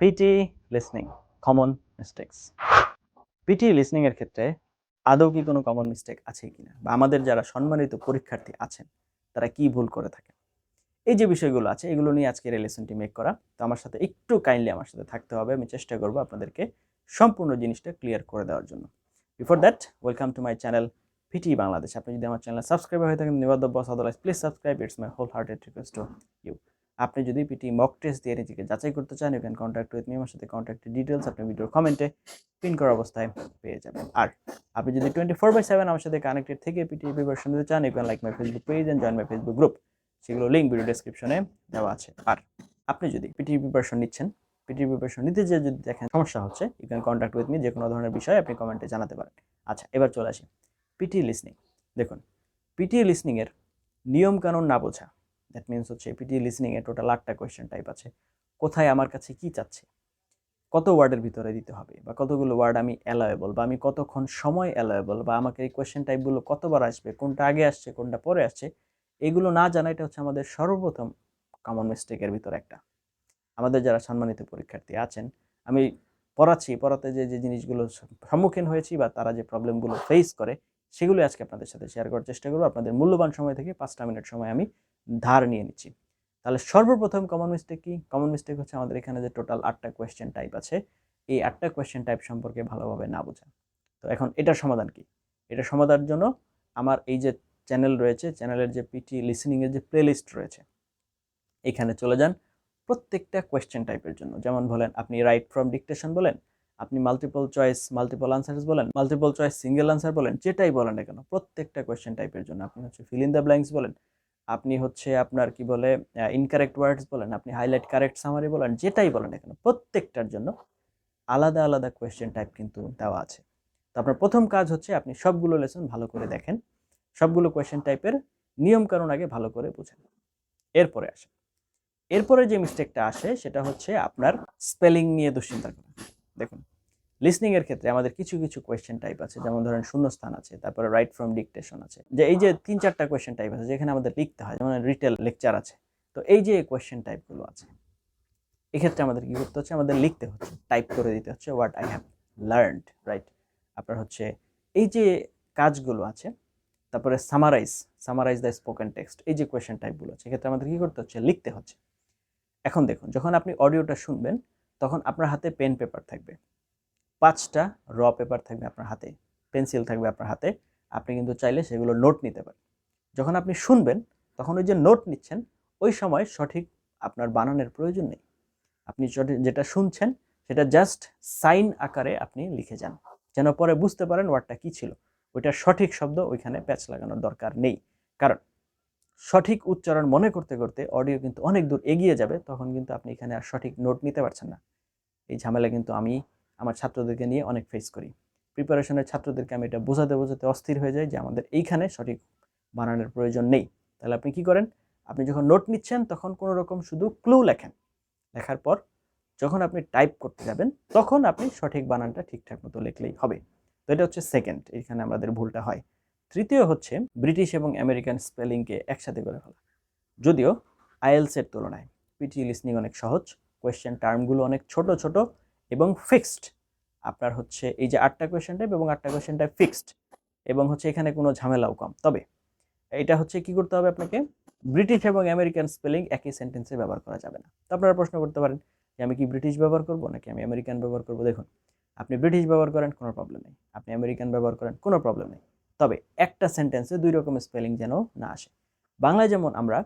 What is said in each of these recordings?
PT listening common mistakes PT listening এর ক্ষেত্রে আদৌ কি কোনো কমন মিস্টেক আছে কিনা? বা আমাদের যারা সম্মানিত পরীক্ষার্থী আছেন, তারা কি ভুল করে থাকেন এই যে বিষয়গুলো আছে, এগুলো নিয়ে আজকের এই লেসনটি মেক করা। তো আমার সাথে একটু কাইন্ডলি আমার সাথে থাকতে হবে। আমি চেষ্টা করব আপনাদেরকে সম্পূর্ণ জিনিসটা ক্লিয়ার করে দেওয়ার জন্য। Before that welcome to my channel PT Bangladesh আপনি যদি আমার চ্যানেল সাবস্ক্রাইব হয়ে থাকেন নিবাদ্য বস otherwise please subscribe it's my wholehearted request to you আপনি যদি পিটি মক টেস্ট দিয়ে নিজেকে যাচাই করতে চান you can contact with me আমার সাথে কন্ট্যাক্টের ডিটেলস আপনি ভিডিওর কমেন্টে পিন করা অবস্থায় পেয়ে যাবেন। আর আপনি যদি টোয়েন্টি ফোর বাই সেভেন আমার সাথে কানেক্টেড থেকে পিটি প্রিপারেশন নিতে চান you can like my Facebook page and join my Facebook group সেগুলো লিঙ্ক ভিডিও ডেসক্রিপশনে দেওয়া আছে। আর আপনি যদি পিটি প্রিপারেশন নিচ্ছেন পিটি প্রিপারেশন নিতে যে যদি দেখেন সমস্যা হচ্ছে you can contact with me যে কোনো ধরনের বিষয় আপনি কমেন্টে জানাতে পারেন। আচ্ছা এবার চলে আসি পিটি লিসনিং দেখুন পিটি লিসনিংয়ের নিয়মকানুন না বোঝা দ্যাট মিনস হচ্ছে পিটি লিসনিংয়ে টোটাল আটটা কোয়েশ্চেন টাইপ আছে। কোথায় আমার কাছে কি চাচ্ছে? কত ওয়ার্ডের ভিতরে দিতে হবে? বা কতগুলো ওয়ার্ড আমি অ্যালায়েবল বা আমি কতক্ষণ সময় অ্যালায়েবল বা আমাকে এই কোয়েশ্চেন টাইপগুলো কতবার আসবে? কোনটা আগে আসছে, কোনটা পরে আসছে? এগুলো না জানা এটা হচ্ছে আমাদের সর্বপ্রথম কমন মিস্টেকের ভিতর একটা। আমাদের যারা সম্মানিত পরীক্ষার্থী আছেন, আমি পড়াচ্ছি, পড়াতে যে যে জিনিসগুলো সম্মুখীন হয়েছি বা তারা যে প্রবলেমগুলো ফেস করে সেগুলো আজকে আপনাদের সাথে শেয়ার করার চেষ্টা করব। আপনাদের মূল্যবান সময় থেকে পাঁচটা মিনিট সময় আমি ধার নিয়ে নিচ্ছি। তাহলে সর্বপ্রথম কমন মিস্টেক কি? কমন মিস্টেক হচ্ছে আমাদের এখানে যে টোটাল আটটা কোয়েশ্চেন টাইপ আছে, এই আটটা কোয়েশ্চেন টাইপ সম্পর্কে ভালোভাবে না বোঝা। তো এখন এটার সমাধান কি? এটা সমাধানের জন্য আমার এই যে চ্যানেল রয়েছে চ্যানেলের যে পিটি লিসনিংয়ের যে প্লেলিস্ট রয়েছে, এখানে চলে যান প্রত্যেকটা কোয়েশ্চেন টাইপের জন্য। যেমন বলেন, আপনি রাইট ফ্রম ডিকটেশন বলেন, আপনি মাল্টিপল চয়েস মাল্টিপল আনসার্স বলেন মাল্টিপল চয়েস সিঙ্গেল আনসার বলেন, যেটাই বলেন না কেন, প্রত্যেকটা কোয়েশ্চেন টাইপের জন্য। আপনি হচ্ছে ফিল ইন দ্য ব্ল্যাঙ্কস বলেন আপনি হচ্ছে আপনার কি বলে ইনকারেক্ট ওয়ার্ডস বলেন, আপনি হাইলাইট কারেক্ট সামারি বলেন, যেটাই বলেন না কেন, প্রত্যেকটার জন্য আলাদা আলাদা কোয়েশ্চেন টাইপ কিন্তু দেওয়া আছে। তো আপনার প্রথম কাজ হচ্ছে আপনি সবগুলো লেসন ভালো করে দেখেন, সবগুলো কোয়েশ্চেন টাইপের নিয়মকানুন আগে ভালো করে বুঝেন। এরপরে আসেন। এরপরে যে মিস্টেকটা আসে, সেটা হচ্ছে আপনার স্পেলিং নিয়ে দুশ্চিন্তা করা। দেখুন লিসনিং এর ক্ষেত্রে আমাদের কিছু কিছু কোয়েশ্চেন টাইপ আছে, যেমন ধরেন শূন্যস্থান আছে, তারপরে রাইট ফ্রম ডিকটেশন আছে। যে এই যে তিন, চারটা কোয়েশ্চেন টাইপ আছে, যেখানে আমাদের লিখতে হয়, যেমন রিটেল লেকচার আছে। তো এই যে কোয়েশ্চেন টাইপগুলো আছে, এক্ষেত্রে আমাদের কি করতে হচ্ছে? আমাদের লিখতে হচ্ছে টাইপ করে দিতে হচ্ছে what I have learned right আপনার হচ্ছে এই যে কাজগুলো আছে, তারপরে summarise summarise the spoken text এই যে কোয়েশ্চেন টাইপগুলো আছে, এক্ষেত্রে আমাদের কী করতে হচ্ছে? লিখতে হচ্ছে। এখন দেখুন, যখন আপনি অডিওটা শুনবেন, তখন আপনার হাতে পেন পেপার থাকবে। পাঁচটা র পেপার থাকবে আপনার হাতে পেন্সিল থাকবে আপনার হাতে, আপনি কিন্তু চাইলে সেগুলো নোট নিতে পারেন। যখন আপনি শুনবেন, তখন ওই যে নোট নিচ্ছেন, ওই সময় সঠিক আপনার বানানের প্রয়োজন নেই। আপনি যেটা শুনছেন, সেটা জাস্ট সাইন আকারে আপনি লিখে যান। যেন পরে বুঝতে পারেন ওয়ার্ডটা কী ছিল। ওইটার সঠিক শব্দ ওইখানে প্যাচ লাগানোর দরকার নেই। কারণ, সঠিক উচ্চারণ মনে করতে করতে অডিও কিন্তু অনেক দূর এগিয়ে যাবে, তখন কিন্তু আপনি এখানে আর সঠিক নোট নিতে পারছেন না। এই ঝামেলা কিন্তু আমি আমার ছাত্রদেরকে নিয়ে অনেক ফেস করি। প্রিপারেশনের ছাত্রদেরকে আমি এটা বোঝাতে বোঝাতে অস্থির হয়ে যাই যে আমাদের এইখানে সঠিক বানানোর প্রয়োজন নেই। তাহলে আপনি কি করেন? আপনি যখন নোট নিচ্ছেন, তখন কোনো রকম শুধু ক্লু লেখেন। লেখার পর যখন আপনি টাইপ করতে যাবেন, তখন আপনি সঠিক বানানটা ঠিকঠাক মতো লিখলেই হবে। তো এটা হচ্ছে সেকেন্ড এখানে আমাদের ভুলটা হয়। তৃতীয় হচ্ছে ব্রিটিশ এবং আমেরিকান স্পেলিংকে একসাথে করে ফেলা। যদিও আইএলসের তুলনায় পিটি লিসনিং অনেক সহজ কোয়েশ্চেন টার্মগুলো অনেক ছোট ছোট এবং ফিক্সড আপনার হচ্ছে এই যে আটটা কোয়েশ্চেন টাইপ এবং আটটা কোয়েশ্চেন টাইপ ফিক্সড এবং হচ্ছে এখানে কোনো ঝামেলাও কম। তবে এটা হচ্ছে কি করতে হবে আপনাকে? ব্রিটিশ এবং আমেরিকান স্পেলিং একই সেন্টেন্সে ব্যবহার করা যাবে না। তো আপনারা প্রশ্ন করতে পারেন যে আমি কি ব্রিটিশ ব্যবহার করব নাকি আমি আমেরিকান ব্যবহার করব? দেখুন, আপনি ব্রিটিশ ব্যবহার করেন, কোনো প্রবলেম নেই। আপনি আমেরিকান ব্যবহার করেন, কোনো প্রবলেম নেই। তবে একটা সেন্টেন্সে দুই রকমের স্পেলিং যেন না আসে। বাংলায় যেমন আমরা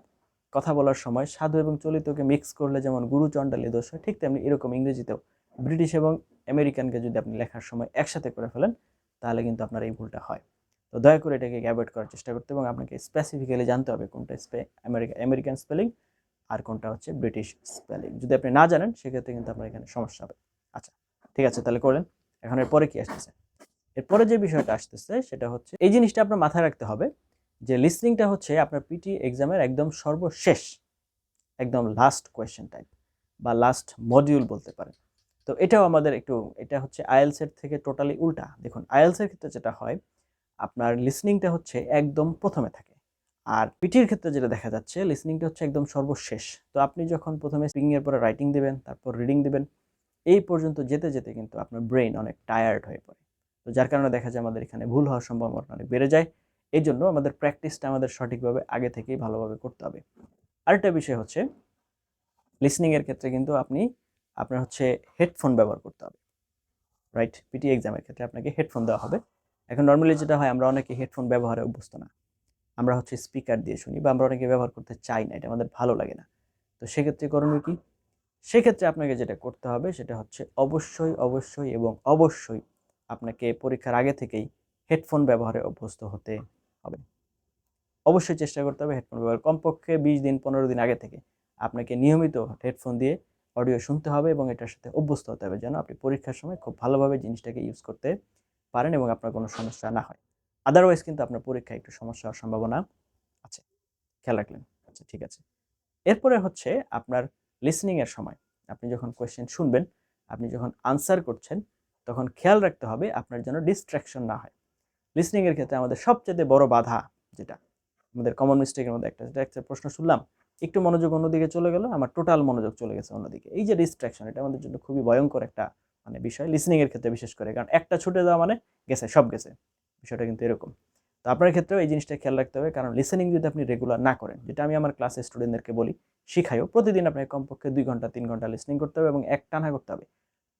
কথা বলার সময় সাধু এবং চলিতকে মিক্স করলে যেমন গুরু চণ্ডালী দোষ হয়, ঠিক তেমনি এরকম ইংরেজিতেও ব্রিটিশ এবং আমেরিকানকে যদি আপনি লেখার সময় একসাথে করে ফেলেন, তাহলে কিন্তু আপনার এই ভুলটা হয়। তো দয়া করে এটাকে অ্যাভয়েড করার চেষ্টা করতে এবং আপনাকে স্পেসিফিক্যালি জানতে হবে কোনটা স্পে আমেরিকা আমেরিকান স্পেলিং আর কোনটা হচ্ছে ব্রিটিশ স্পেলিং যদি আপনি না জানেন, সেক্ষেত্রে কিন্তু আপনার এখানে সমস্যা হবে। আচ্ছা ঠিক আছে, তাহলে করলেন। এখন এরপরে কি আসতেছে? এরপরে যে বিষয়টা আসতেছে, সেটা হচ্ছে এই জিনিসটা আপনার মাথায় রাখতে হবে যে লিসনিংটা হচ্ছে আপনার পিটি এক্সামের একদম সর্বশেষ, একদম লাস্ট কোয়েশ্চেন টাইপ বা লাস্ট মডিউল বলতে পারেন। তো এটাও আমাদের একটু, এটা হচ্ছে আইএলসের থেকে টোটালি উল্টা। দেখুন আইএলসের ক্ষেত্রে যেটা হয়, আপনার লিসনিংটা হচ্ছে একদম প্রথমে থাকে। আর পিটির ক্ষেত্রে যেটা দেখা যাচ্ছে লিসনিংটা হচ্ছে একদম সর্বশেষ। তো আপনি যখন প্রথমে স্পিকিং এর পরে রাইটিং দেবেন, তারপর রিডিং দেবেন, এই পর্যন্ত যেতে যেতে কিন্তু আপনার ব্রেন অনেক টায়ার্ড হয়ে পড়ে। তো যার কারণে দেখা যায় আমাদের এখানে ভুল হওয়ার সম্ভাবনা অনেক বেড়ে যায়। এই জন্য আমাদের প্র্যাকটিসটা আমাদের সঠিকভাবে আগে থেকেই ভালোভাবে করতে হবে। আরেকটা বিষয় হচ্ছে লিসনিংয়ের ক্ষেত্রে কিন্তু আপনি আপনার হচ্ছে হেডফোন ব্যবহার করতে হবে রাইট পিটি এক্সামের ক্ষেত্রে আপনাকে হেডফোন দেওয়া হবে। এখন নর্মালি যেটা হয়, আমরা অনেকে হেডফোন ব্যবহারে অভ্যস্ত না। আমরা হচ্ছে স্পিকার দিয়ে শুনি বা আমরা অনেকে ব্যবহার করতে চাই না, এটা আমাদের ভালো লাগে না। তো সেক্ষেত্রে করণীয় কি? সেক্ষেত্রে আপনাকে যেটা করতে হবে, সেটা হচ্ছে অবশ্যই অবশ্যই এবং অবশ্যই আপনাকে পরীক্ষার আগে থেকেই হেডফোন ব্যবহারে অভ্যস্ত হতে হবে। অবশ্যই চেষ্টা করতে হবে হেডফোন ব্যবহার। কমপক্ষে বিশ দিন, পনেরো দিন আগে থেকে আপনাকে নিয়মিত হেডফোন দিয়ে অডিও শুনতে হবে এবং এটার সাথে অভ্যস্ত হতে হবে যেন আপনি পরীক্ষার সময় খুব ভালোভাবে জিনিসটাকে ইউজ করতে পারেন এবং আপনার কোনো সমস্যা না হয়। আদারওয়াইজ কিন্তু আপনার পরীক্ষায় একটু সমস্যা হওয়ার সম্ভাবনা আছে। খেয়াল রাখলেন? আচ্ছা ঠিক আছে। এরপরে হচ্ছে আপনার লিসনিংয়ের সময়। আপনি যখন কোয়েশ্চেন শুনবেন, আপনি যখন আনসার করছেন, তখন খেয়াল রাখতে হবে আপনার যেন ডিস্ট্রাকশন না হয়। লিসনিংয়ের ক্ষেত্রে আমাদের সবচেয়ে বড় বাধা যেটা, আমাদের কমন মিস্টেকের মধ্যে একটা একটা প্রশ্ন শুনলাম একটু মনোযোগ অন্যদিকে চলে গেল, আমার টোটাল মনোযোগ চলে গেছে অন্যদিকে। এই যে ডিস্ট্রাকশন এটা আমাদের জন্য খুবই ভয়ঙ্কর একটা মানে বিষয় লিসনিং এর ক্ষেত্রে বিশেষ করে। কারণ একটা ছুটে যাওয়া মানে গেছে, সব গেছে। বিষয়টা কিন্তু এরকম। তো আপনার ক্ষেত্রেও এই জিনিসটা খেয়াল রাখতে হবে। কারণ লিসেনিং যদি আপনি রেগুলার না করেন, যেটা আমি আমার ক্লাসে স্টুডেন্টদেরকে বলি, শিখাইও, প্রতিদিন আপনাকে কমপক্ষে দুই ঘণ্টা, তিন ঘণ্টা লিসনিং করতে হবে এবং এক টানা করতে হবে।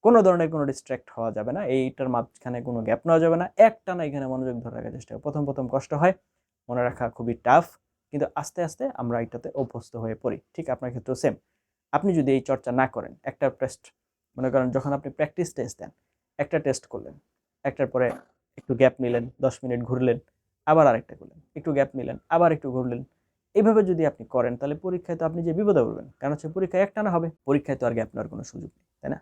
কোনো ধরনের কোনো ডিস্ট্র্যাক্ট হওয়া যাবে না, এইটার মাঝখানে কোনো গ্যাপ নেওয়া যাবে না। এক টানা এখানে মনোযোগ ধরে রাখার চেষ্টা প্রথম প্রথম কষ্ট হয়, মনে রাখা খুবই টাফ কিন্তু আস্তে আস্তে আমরা এটাতে অভ্যস্ত হয়ে পড়ি। ঠিক আপনার ক্ষেত্রেও সেম আপনি যদি এই চর্চা না করেন, একটা টেস্ট মনে করেন যখন আপনি প্র্যাকটিস টেস্ট দেন, একটা টেস্ট করলেন, একটার পরে একটু গ্যাপ নিলেন, দশ মিনিট ঘুরলেন, আবার আরেকটা করলেন, একটু গ্যাপ নিলেন, আবার একটু ঘুরলেন। এইভাবে যদি আপনি করেন, তাহলে পরীক্ষায় তো আপনি যে বিপদে পড়বেন, কারণ হচ্ছে পরীক্ষায় এক টানা হবে, পরীক্ষায় তো আর গ্যাপ নেওয়ার কোনো সুযোগ নেই, তাই না?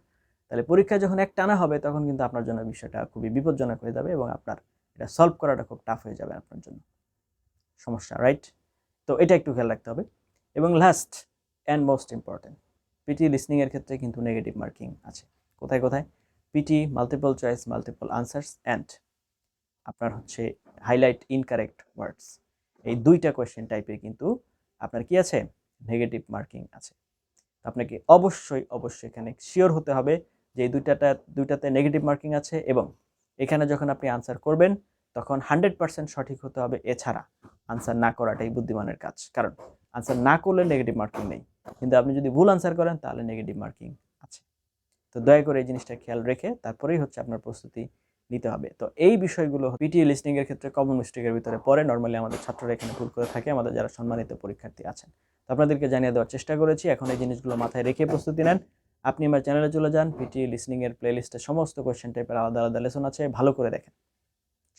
তাহলে পরীক্ষায় যখন এক টানা হবে, তখন কিন্তু আপনার জন্য বিষয়টা খুবই বিপজ্জনক হয়ে যাবে এবং আপনার এটা সলভ করাটা খুব টাফ হয়ে যাবে আপনার জন্য। সমস্যা রাইট তো এটা একটু খেয়াল রাখতে হবে। এবং last and most important PT লিসনিংয়ের ক্ষেত্রে কিন্তু নেগেটিভ মার্কিং আছে। কোথায় কোথায়? PT multiple choice multiple answers and আপনার হচ্ছে হাইলাইট ইনকারেক্ট ওয়ার্ডস এই দুইটা কোয়েশ্চেন টাইপের কিন্তু আপনার কি আছে? নেগেটিভ মার্কিং আছে। আপনাকে অবশ্যই অবশ্যই এখানে শিওর হতে হবে যে এই দুইটাটা, দুইটাতে নেগেটিভ মার্কিং আছে এবং এখানে যখন আপনি আনসার করবেন, তখন হান্ড্রেড পার্সেন্ট সঠিক হতে হবে এছাড়া। আনসার না করাটাই বুদ্ধিমানের কাজ। কারণ আনসার না করলে নেগেটিভ মার্কিং নেই। কিন্তু আপনি যদি ভুল আনসার করেন, তাহলে নেগেটিভ মার্কিং আছে। তো দয়া করে এই জিনিসটা খেয়াল রেখে তারপরেই হচ্ছে আপনার প্রস্তুতি নিতে হবে। তো এই বিষয়গুলো পিটিএ লিসনিং এর ক্ষেত্রে কমন মিস্টেকের ভিতরে পড়ে। নর্মালি আমাদের ছাত্ররা এখানে ভুল করে থাকে, আমাদের যারা সম্মানিত পরীক্ষার্থী আছেন। তো আপনাদেরকে জানিয়ে দেওয়ার চেষ্টা করেছি, এখন এই জিনিসগুলো মাথায় রেখে প্রস্তুতি নেন। আপনি আমার চ্যানেলে চলে যান পিটি লিসনিং এর প্লেলিস্টে সমস্ত কোয়েশ্চেন টাইপের আলাদা আলাদা লেসন আছে, ভালো করে দেখেন।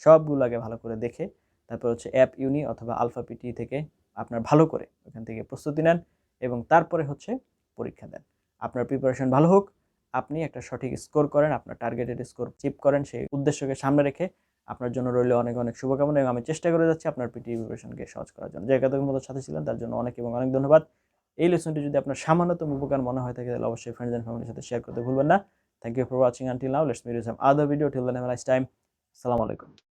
সবগুলো আগে ভালো করে দেখে তারপর হচ্ছে অ্যাপ ইউনি অথবা আলফা পিটি থেকে আপনার ভালো করে ওখান থেকে প্রস্তুতি নেন এবং তারপরে হচ্ছে পরীক্ষা দেন। আপনার প্রিপারেশন ভালো হোক, আপনি একটা সঠিক স্কোর করেন, আপনার টার্গেটেড স্কোর চিপ করেন, সেই উদ্দেশ্যকে সামনে রেখে আপনার জন্য রইলে অনেক অনেক শুভকামনা এবং আমি চেষ্টা করে যাচ্ছি আপনার পিটি প্রিপারেশনকে সহজ করার জন্য। যে একাদশের মতো সাথে ছিলেন, তার জন্য অনেক এবং অনেক ধন্যবাদ। এই লেসনটি যদি আপনার সামান্যতম উপকার মনে হয় থাকে, তাহলে অবশ্যই ফ্রেন্ডস অ্যান্ড ফ্যামিলির সাথে শেয়ার করতে ভুলবেন না। Thank you for watching until now let's some other video till have nice time আসসালামু আলাইকুম।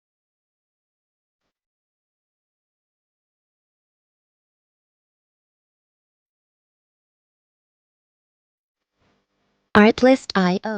Artlist.io